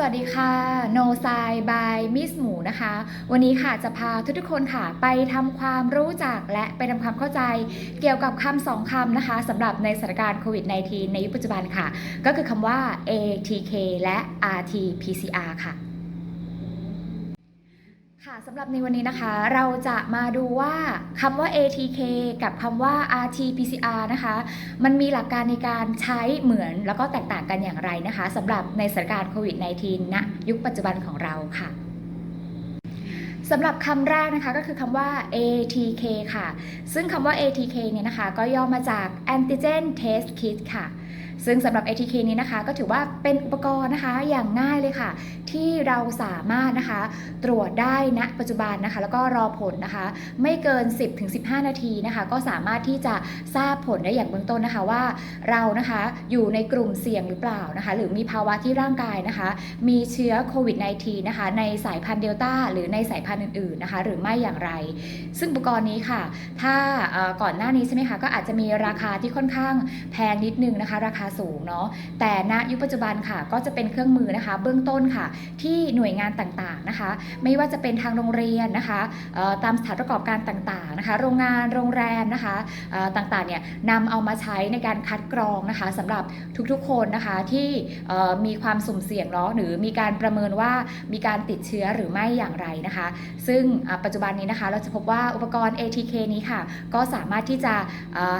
สวัสดีค่ะโนซายบายมิสหมูนะคะ วันนี้ค่ะจะพาทุกๆคนค่ะ ไปทำความรู้จักและไปทำความเข้าใจ เกี่ยวกับคำสองคำนะคะสำหรับในสถานการณ์โควิด -19 ในยุคปัจจุบันค่ะ ก็คือคำว่า ATK และ RT-PCR ค่ะ สำหรับในวันนี้นะคะ เราจะมาดูว่าคำว่า ATK กับคำว่า RT-PCR นะคะ มันมีหลักการในการใช้เหมือนแล้วก็แตกต่างกันอย่างไรนะคะสำหรับในสถานการณ์โควิด -19 ณยุคปัจจุบันของเราค่ะสำหรับคำแรกนะคะก็คือคำว่า ATK ค่ะ ซึ่งคำว่า ATK เนี่ยนะคะ ก็ย่อมาจาก Antigen Test Kit ค่ะ ซึ่งสำหรับ ATK นี้นะคะก็ถือว่าเป็นอุปกรณ์นะคะอย่างง่ายเลยค่ะ ที่เราสามารถนะคะตรวจได้ณปัจจุบันนะคะ แล้วก็รอผลนะคะ ไม่เกิน 10-15 นาทีนะคะ ก็สามารถที่จะทราบผลได้อย่างเบื้องต้นนะคะว่า เรานะคะอยู่ในกลุ่มเสี่ยงหรือเปล่านะคะ หรือมีภาวะที่ร่างกายนะคะ มีเชื้อโควิด -19 นะคะ ในสายพันธุ์เดลต้าหรือในสายพันธุ์อื่นๆนะคะ หรือไม่อย่างไร ซึ่งอุปกรณ์นี้ค่ะ ถ้าก่อนหน้านี้ใช่ไหมคะก็อาจจะมีราคาที่ค่อนข้างแพงนิดนึงนะคะ ราคาสูงเนาะแต่ณยุคปัจจุบันค่ะก็จะเป็นเครื่องมือนะคะ เบื้องต้นค่ะ ที่หน่วยงานต่างๆนะคะ ไม่ว่าจะเป็นทางโรงเรียนนะคะตามสถานประกอบการต่างๆนะคะ โรงงานโรงแรมนะคะต่างๆเนี่ยนำเอามาใช้ในการคัดกรองนะคะสำหรับทุกๆคนนะคะที่มีความสุ่มเสี่ยงเนาะหรือมีการประเมินว่ามีการติดเชื้อหรือไม่อย่างไรนะคะ ซึ่งปัจจุบันนี้นะคะ เราจะพบว่าอุปกรณ์ ATK นี้ค่ะ ก็สามารถที่จะ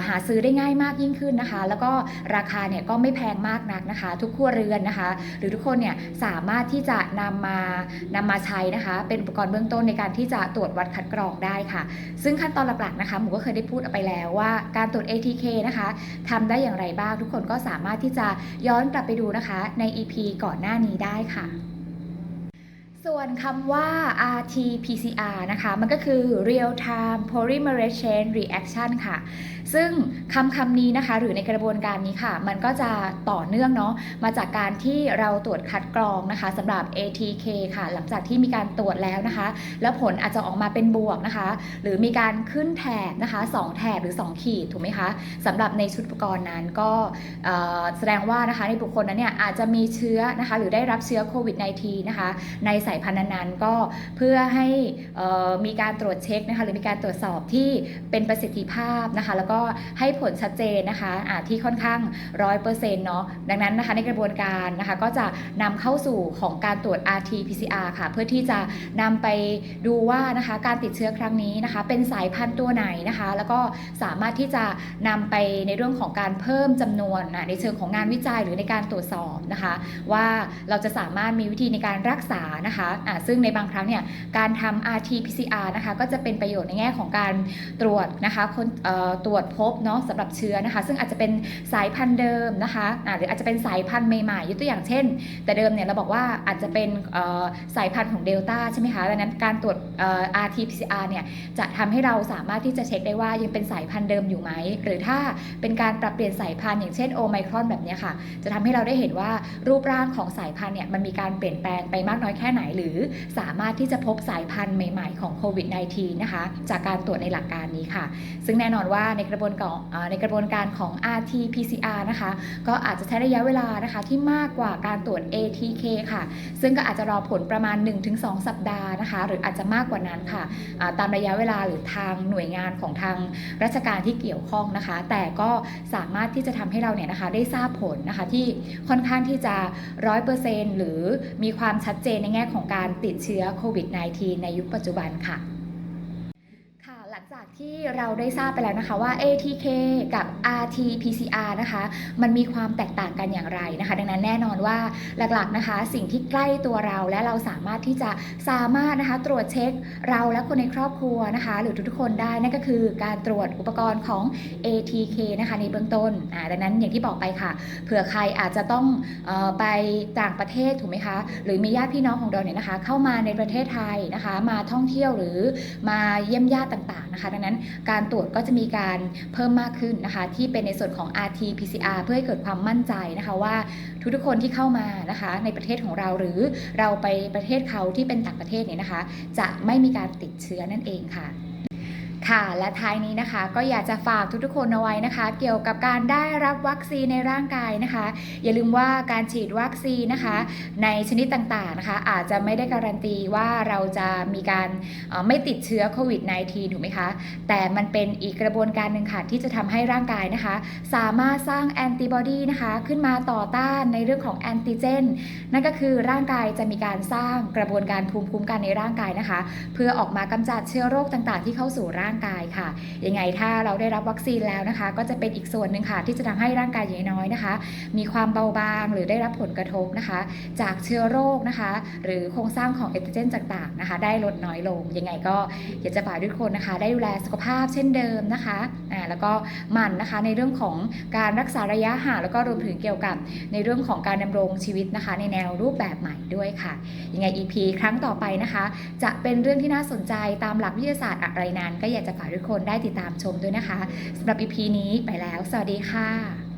หาซื้อได้ง่ายมากยิ่งขึ้นนะคะ แล้วก็ราคาเนี่ยก็ไม่แพงมากนักนะคะ ทุกครัวเรือนนะคะ หรือทุกคนเนี่ยสามารถที่จะนำมานำมาใช้นะคะ เป็นอุปกรณ์เบื้องต้นในการที่จะตรวจวัดคัดกรองได้ค่ะ ซึ่งขั้นตอนหลักๆนะคะหมูก็เคยได้พูดไปแล้วว่าการตรวจ ATK นะคะทำได้อย่างไรบ้าง ทุกคนก็สามารถที่จะย้อนกลับไปดูนะคะใน EP ก่อนหน้านี้ได้ค่ะ ส่วนคำว่า RT-PCR นะคะ มันก็คือ Real Time Polymerase Chain Reaction ค่ะ ซึ่งคำคำนี้นะคะ หรือในกระบวนการนี้ค่ะ มันก็จะต่อเนื่องเนาะ มาจากการที่เราตรวจคัดกรองนะคะสำหรับ ATK ค่ะ หลังจากที่มีการตรวจแล้วนะคะ แล้วผลอาจจะออกมาเป็นบวกนะคะ หรือมีการขึ้นแถบนะคะ 2 แถบหรือ 2 ขีด ถูกไหมคะ สำหรับในชุดอุปกรณ์นั้นก็แสดงว่านะคะในบุคคลนั้นเนี่ยอาจจะมีเชื้อนะคะ หรือได้รับเชื้อโควิด -19 นะคะ ในสายพันธุ์นั้นๆก็เพื่อให้มีการตรวจเช็คนะคะหรือมีการตรวจสอบที่เป็นประสิทธิภาพนะคะแล้วก็ให้ผลชัดเจนนะคะอ่าที่ค่อนข้างร้อยเปอร์เซ็นต์เนาะดังนั้นนะคะในกระบวนการนะคะก็จะนำเข้าสู่ของการตรวจ RT-PCR ค่ะ เพื่อที่จะนำไปดูว่านะคะการติดเชื้อครั้งนี้นะคะเป็นสายพันธุ์ตัวไหนนะคะ แล้วก็สามารถที่จะนำไปในเรื่องของการเพิ่มจำนวนนะในเชิงของงานวิจัยหรือในการตรวจสอบนะคะ ว่าเราจะสามารถมีวิธีในการรักษานะคะอ่าซึ่งในบางครั้งเนี่ยการทำ RT-PCR นะคะก็จะเป็นประโยชน์ในแง่ของการตรวจนะคะคนตรวจพบเนาะสำหรับเชื้อนะคะ ซึ่งอาจจะเป็นสายพันธุ์เดิมนะคะอ่าหรืออาจจะเป็นสายพันธุ์ใหม่ๆยกตัวอย่างเช่น แต่เดิมเนี่ยเราบอกว่าอาจจะเป็นสายพันธุ์ของเดลต้าใช่ไหมคะดังนั้นการตรวจ RT-PCR เนี่ยจะทำให้เราสามารถที่จะเช็คได้ว่ายังเป็นสายพันธุ์เดิมอยู่ไหม หรือถ้าเป็นการปรับเปลี่ยนสายพันธุ์อย่างเช่นโอไมครอนแบบนี้ค่ะ จะทำให้เราได้เห็นว่ารูปร่างของสายพันธุ์เนี่ยมันมีการเปลี่ยนแปลงไปมากน้อยแค่ไหนหรือสามารถที่จะพบสายพันธุ์ใหม่ ๆ ของโควิด -19 นะคะ จากการตรวจในหลักการนี้ค่ะ ซึ่งแน่นอนว่าในกระบวนการในกระบวนการของ RT-PCR นะคะ ก็อาจจะใช้ระยะเวลานะคะที่มากกว่าการตรวจ ATK ค่ะ ซึ่งก็อาจจะรอผลประมาณ 1-2 สัปดาห์นะคะ หรืออาจจะมากกว่านั้นค่ะ ตามระยะเวลาหรือทางหน่วยงานของทางราชการที่เกี่ยวข้องนะคะ แต่ก็สามารถที่จะทำให้เราเนี่ยนะคะได้ทราบผลนะคะที่ค่อนข้างที่จะ100%หรือมีความชัดเจนในแง่ของการติดเชื้อโควิด -19 ในยุคปัจจุบันค่ะ จากที่เราได้ทราบไปแล้วนะคะว่า ATK กับ RT-PCR นะคะ มันมีความแตกต่างกันอย่างไรนะคะ ดังนั้นแน่นอนว่าหลักๆนะคะ สิ่งที่ใกล้ตัวเราและเราสามารถที่จะสามารถนะคะ ตรวจเช็คเราและคนในครอบครัวนะคะ หรือทุกๆคนได้นั่นก็คือการตรวจอุปกรณ์ของ ATK นะคะในเบื้องต้นอ่าดังนั้นอย่างที่บอกไปค่ะ เผื่อใครอาจจะต้องออไปต่างประเทศถูกไหมคะหรือมีญาติพี่น้องของเราเนี่ยนะคะ เข้ามาในประเทศไทยนะคะ มาท่องเที่ยวหรือมาเยี่ยมญาติต่างๆนะคะดังนั้นการตรวจก็จะมีการเพิ่มมากขึ้นนะคะ ที่เป็นในส่วนของ RT-PCR เพื่อให้เกิดความมั่นใจนะคะว่าทุกๆคนที่เข้ามานะคะในประเทศของเราหรือเราไปประเทศเขาที่เป็นต่างประเทศเนี่ยนะคะ จะไม่มีการติดเชื้อนั่นเองค่ะ ค่ะ และท้ายนี้นะคะ ก็อยากจะฝากทุกๆคนเอาไว้นะคะ เกี่ยวกับการได้รับวัคซีนในร่างกายนะคะ อย่าลืมว่าการฉีดวัคซีนนะคะ ในชนิดต่างๆนะคะ อาจจะไม่ได้การันตีว่าเราจะมีการออไม่ติดเชื้อโควิด -19 ถูกไหมคะ แต่มันเป็นอีกกระบวนการหนึ่งค่ะที่จะทำให้ร่างกายนะคะ สามารถสร้างแอนติบอดีนะคะขึ้นมาต่อต้านในเรื่องของแอนติเจนนั่นก็คือร่างกายจะมีการสร้างกระบวนการภูมิคุ้มกันในร่างกายนะคะ เพื่อออกมากำจัดเชื้อโรคต่างๆ ที่เข้าสู่ร่างกายค่ะ ยังไงถ้าเราได้รับวัคซีนแล้วนะคะ ก็จะเป็นอีกส่วนหนึ่งค่ะ ที่จะทำให้ร่างกายอย่างน้อยนะคะ มีความเบาบางหรือได้รับผลกระทบนะคะ จากเชื้อโรคนะคะ หรือโครงสร้างของเอติเจนต่างๆนะคะ ได้ลดน้อยลง ยังไงก็อยากจะฝากทุกคนนะคะ ได้ดูแลสุขภาพเช่นเดิมนะคะอ่าแล้วก็หมั่นนะคะในเรื่องของการรักษาระยะห่างแล้วก็รวมถึงเกี่ยวกับในเรื่องของการดำรงชีวิตนะคะ ในแนวรูปแบบใหม่ด้วยค่ะ ยังไง EP ครั้งต่อไปนะคะ จะเป็นเรื่องที่น่าสนใจตามหลักวิทยาศาสตร์อะไรนั้นก็อยากจะจะฝากทุกคนได้ติดตามชมด้วยนะคะสำหรับ EP นี้ไปแล้ว สวัสดีค่ะ